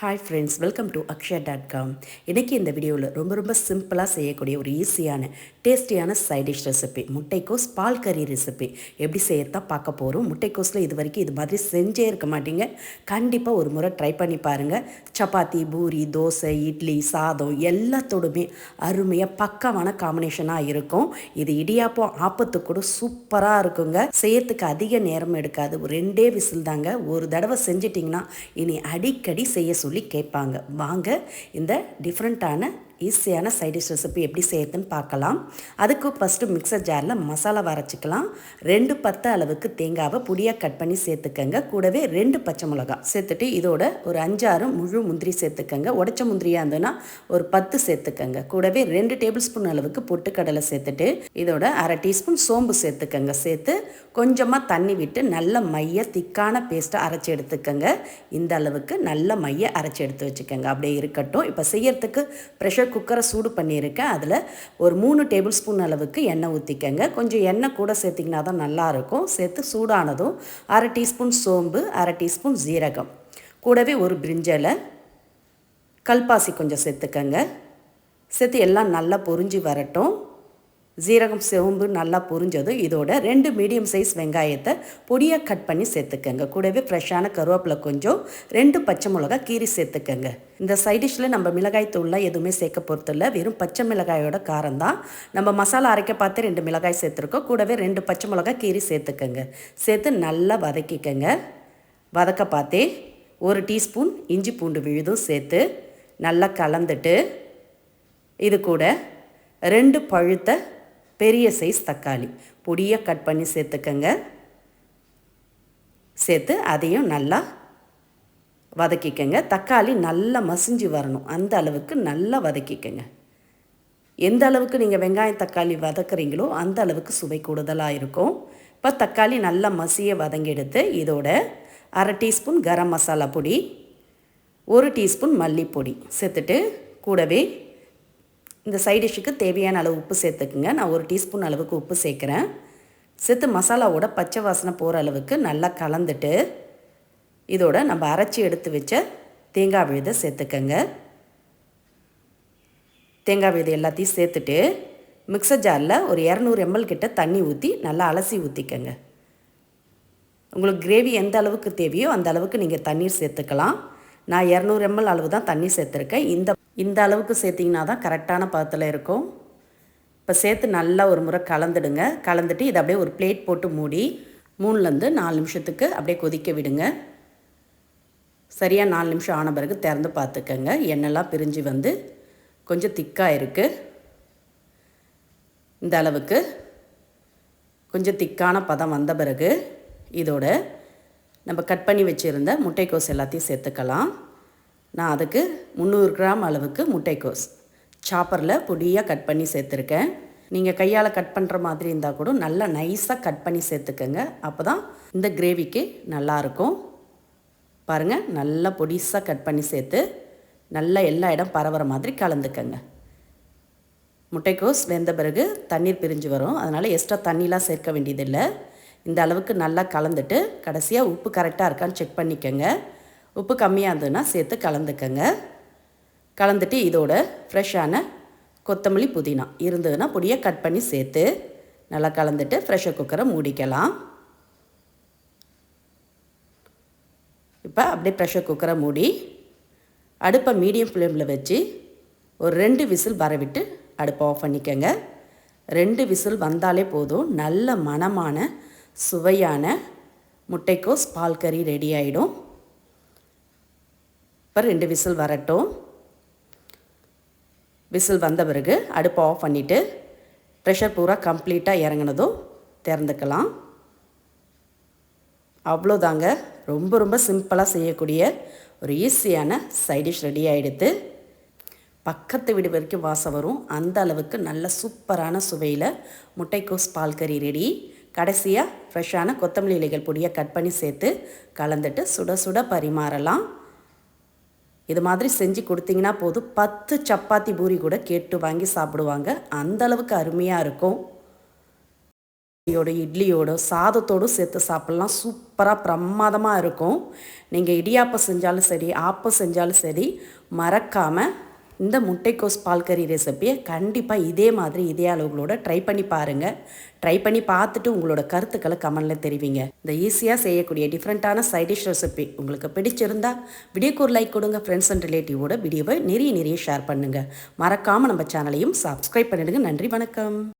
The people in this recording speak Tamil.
Hi friends welcome to Akshaya dot com இன்றைக்கி இந்த வீடியோவில் ரொம்ப ரொம்ப சிம்பிளாக செய்யக்கூடிய ஒரு ஈஸியான டேஸ்டியான சைட் டிஷ் ரெசிபி முட்டைக்கோஸ் பால் கறி ரெசிபி எப்படி செய்யறதா பார்க்க போகிறோம் முட்டைக்கோஸில் இது வரைக்கும் இது மாதிரி செஞ்சே இருக்க மாட்டீங்க. கண்டிப்பாக ஒரு முறை ட்ரை பண்ணி பாருங்கள் சப்பாத்தி பூரி தோசை இட்லி சாதம் எல்லாத்தோடுமே அருமையாக பக்கமான காம்பினேஷனாக இருக்கும். இது இடியாப்பம் ஆப்பத்து கூட சூப்பராக இருக்குங்க. செய்யறதுக்கு அதிக நேரம் எடுக்காது. ஒரு ரெண்டே விசில் தாங்க. ஒரு தடவை செஞ்சிட்டிங்கன்னா இனி அடிக்கடி செய்ய சொல்லி சொல்லி கேட்பாங்க. வாங்க இந்த டிஃப்ரெண்ட்டான ஈஸியான சைடிஷ் ரெசிபி எப்படி செய்யறதுன்னு பார்க்கலாம். அதுக்கு ஃபஸ்ட்டு மிக்சர் ஜாரில் மசாலா வரைச்சிக்கலாம் ரெண்டு பத்து அளவுக்கு தேங்காவை பொடியாக கட் பண்ணி சேர்த்துக்கங்க. கூடவே ரெண்டு பச்சை மிளகா சேர்த்துட்டு இதோட ஒரு அஞ்சாறு முழு முந்திரி சேர்த்துக்கங்க. உடச்ச முந்திரியாக இருந்ததுன்னா ஒரு பத்து சேர்த்துக்கங்க. கூடவே ரெண்டு டேபிள் ஸ்பூன் அளவுக்கு பொட்டுக்கடலை சேர்த்துட்டு இதோட அரை டீஸ்பூன் சோம்பு சேர்த்துக்கங்க. சேர்த்து கொஞ்சமாக தண்ணி விட்டு நல்ல மைய திக்கான பேஸ்ட்டை அரைச்சி எடுத்துக்கங்க. இந்த அளவுக்கு நல்ல மைய அரைச்சி எடுத்து வச்சுக்கோங்க. அப்படியே இருக்கட்டும். இப்போ செய்யறதுக்கு ப்ரெஷர் குக்கரை சூடு பண்ணியிருக்கேன். அதில் ஒரு மூணு டேபிள் ஸ்பூன் அளவுக்கு எண்ணெய் ஊற்றிக்கங்க கொஞ்சம் எண்ணெய் கூட சேர்த்திங்கன்னா தான் நல்லாயிருக்கும். சேர்த்து சூடானதும் அரை டீஸ்பூன் சோம்பு அரை டீஸ்பூன் ஜீரகம் கூடவே ஒரு பிரிஞ்சலை கல்பாசி கொஞ்சம் சேர்த்துக்கங்க. சேர்த்து எல்லாம் நல்லா பொரிஞ்சு வரட்டும். ஜீரகம் சிவம்பு நல்லா புரிஞ்சதும் இதோட ரெண்டு மீடியம் சைஸ் வெங்காயத்தை பொடியாக கட் பண்ணி சேர்த்துக்கங்க. கூடவே ஃப்ரெஷ்ஷான கருவேப்பிலை கொஞ்சம் ரெண்டு பச்சை மிளகா கீரி சேர்த்துக்கங்க. இந்த சைடிஷில் நம்ம மிளகாய் தூள்லாம் எதுவுமே சேர்க்க பொறுத்தில்ல. வெறும் பச்சை மிளகாயோட காரம் தான். நம்ம மசாலா அரைக்க பார்த்து ரெண்டு மிளகாய் சேர்த்துருக்கோம். கூடவே ரெண்டு பச்சை மிளகா கீரி சேர்த்துக்கங்க. சேர்த்து நல்லா வதக்கிக்கங்க. வதக்க பார்த்தே ஒரு டீஸ்பூன் இஞ்சி பூண்டு விழுதும் சேர்த்து நல்லா கலந்துட்டு இது கூட ரெண்டு பழுத்த பெரிய சைஸ் தக்காளி. பொடியாக கட் பண்ணி சேர்த்துக்கங்க. சேர்த்து அதையும் நல்லா வதக்கிக்கங்க. தக்காளி நல்லா மசிஞ்சு வரணும். அந்த அளவுக்கு நல்லா வதக்கிக்கங்க. எந்த அளவுக்கு நீங்கள் வெங்காயம் தக்காளி வதக்குறீங்களோ அந்த அளவுக்கு சுவை கூடுதலாக இருக்கும். இப்போ தக்காளி நல்லா மசிய வதங்கெடுத்து இதோட அரை டீஸ்பூன் கரம் மசாலா பொடி ஒரு டீஸ்பூன் மல்லிப்பொடி சேர்த்துட்டு கூடவே இந்த சைட் டிஷ்ஷுக்கு தேவையான அளவு உப்பு சேர்த்துக்குங்க. நான் ஒரு டீஸ்பூன் அளவுக்கு உப்பு சேர்க்குறேன். சேர்த்து மசாலாவோட பச்சை வாசனை போகிற அளவுக்கு நல்லா கலந்துட்டு இதோட நம்ம அரைச்சி எடுத்து வச்ச தேங்காய் விழுதை சேர்த்துக்கங்க. தேங்காய் விழுது எல்லாத்தையும் சேர்த்துட்டு மிக்சர் ஜாரில் ஒரு இரநூறு எம்எல் கிட்ட தண்ணி ஊற்றி நல்லா அலசி ஊற்றிக்கங்க உங்களுக்கு கிரேவி எந்த அளவுக்கு தேவையோ அந்த அளவுக்கு நீங்கள் தண்ணீர் சேர்த்துக்கலாம். நான் இரநூறு எம்எல் அளவு தான் தண்ணி சேர்த்துருக்கேன். இந்த இந்த அளவுக்கு சேர்த்திங்கன்னா தான் கரெக்டான பதத்தில் இருக்கும். இப்போ சேர்த்து நல்லா ஒரு முறை கலந்துடுங்க. கலந்துட்டு இதை அப்படியே ஒரு பிளேட் போட்டு மூடி மூணுலேருந்து நாலு நிமிஷத்துக்கு அப்படியே கொதிக்க விடுங்க. சரியாக நாலு நிமிஷம் ஆன பிறகு திறந்து பார்த்துக்கங்க. எண்ணெய்லாம் பிரிஞ்சு வந்து கொஞ்சம் திக்காக இருக்குது இந்த அளவுக்கு கொஞ்சம் திக்கான பதம் வந்த பிறகு இதோட நம்ம கட் பண்ணி வச்சுருந்த முட்டைக்கோஸ் எல்லாத்தையும் சேர்த்துக்கலாம். நான் அதுக்கு முந்நூறு கிராம் அளவுக்கு முட்டைக்கோஸ். சாப்பரில் பொடியாக கட் பண்ணி சேர்த்துருக்கேன். நீங்கள் கையால் கட் பண்ணுற மாதிரி இருந்தால் கூட நல்லா நைஸாக கட் பண்ணி சேர்த்துக்கோங்க. அப்போ தான் இந்த கிரேவிக்கு நல்லாயிருக்கும் பாருங்கள் நல்லா பொடிசாக கட் பண்ணி சேர்த்து நல்லா எல்லா இடம் பரவுற மாதிரி கலந்துக்கங்க. முட்டைக்கோஸ் வெந்த பிறகு தண்ணீர் பிரிஞ்சு வரும். அதனால் எக்ஸ்ட்ரா தண்ணிலாம் சேர்க்க வேண்டியதில்லை. இந்த அளவுக்கு நல்லா கலந்துட்டு கடைசியாக உப்பு கரெக்டாக இருக்கான்னு செக் பண்ணிக்கோங்க. உப்பு கம்மியாக இருந்ததுன்னா சேர்த்து கலந்துக்கங்க. கலந்துட்டு இதோட ஃப்ரெஷ்ஷான கொத்தமல்லி புதினா இருந்ததுன்னா பொடியை கட் பண்ணி சேர்த்து நல்லா கலந்துட்டு ப்ரெஷர் குக்கரை மூடிக்கலாம். இப்போ அப்படியே ப்ரெஷர் குக்கரை மூடி அடுப்பை மீடியம் ஃப்ளேமில் வச்சு ஒரு ரெண்டு விசில் வரவிட்டு அடுப்பை ஆஃப் பண்ணிக்கோங்க. ரெண்டு விசில் வந்தாலே போதும். நல்ல மணமான சுவையான முட்டைக்கோஸ் பால் கறி ரெடி ஆகிடும் இப்போ ரெண்டு விசில் வரட்டும். விசில் வந்த பிறகு அடுப்பை ஆஃப் பண்ணிவிட்டு ப்ரெஷர் பூரா கம்ப்ளீட்டாக இறங்கினதும் திறந்துக்கலாம். அவ்வளோதாங்க. ரொம்ப ரொம்ப சிம்பிளாக செய்யக்கூடிய ஒரு ஈஸியான சைடிஷ் ரெடி ஆகிடுது பக்கத்து வீடு வரைக்கும் வாசம் வரும். அந்த அளவுக்கு நல்ல சூப்பரான சுவையில் முட்டைக்கோஸ் பால் கறி ரெடி கடைசியாக ஃப்ரெஷ்ஷான கொத்தமல்லி இலைகள் பொடியை கட் பண்ணி சேர்த்து கலந்துட்டு சுட சுட பரிமாறலாம். இது மாதிரி செஞ்சு கொடுத்தீங்கன்னா போதும். பத்து சப்பாத்தி பூரி கூட கேட்டு வாங்கி சாப்பிடுவாங்க. அந்த அளவுக்கு அருமையாக இருக்கும். இட்லியோட இட்லியோட சாதத்தோடும் சேர்த்து சாப்பிட்லாம். சூப்பராக பிரமாதமாக இருக்கும். நீங்கள் இடியாப்பம் செஞ்சாலும் சரி ஆப்பம் செஞ்சாலும் சரி மறக்காமல் இந்த முட்டைக்கோஸ் பால் கறி ரெசிப்பியை கண்டிப்பாக இதே மாதிரி இதே அளவுகளோட ட்ரை பண்ணி பாருங்கள் ட்ரை பண்ணி பார்த்துட்டு உங்களோட கருத்துக்களை கமெண்டில் தெரிவிங்க. இந்த ஈஸியாக செய்யக்கூடிய டிஃப்ரெண்ட்டான சைடிஷ் ரெசிபி உங்களுக்கு பிடிச்சிருந்தா வீடியோக்கு ஒரு லைக் கொடுங்க ஃப்ரெண்ட்ஸ் அண்ட் ரிலேட்டிவோட வீடியோவை நிறைய நிறைய ஷேர் பண்ணுங்கள் மறக்காமல் நம்ம சேனலையும் சப்ஸ்கிரைப் பண்ணிடுங்க. நன்றி வணக்கம்.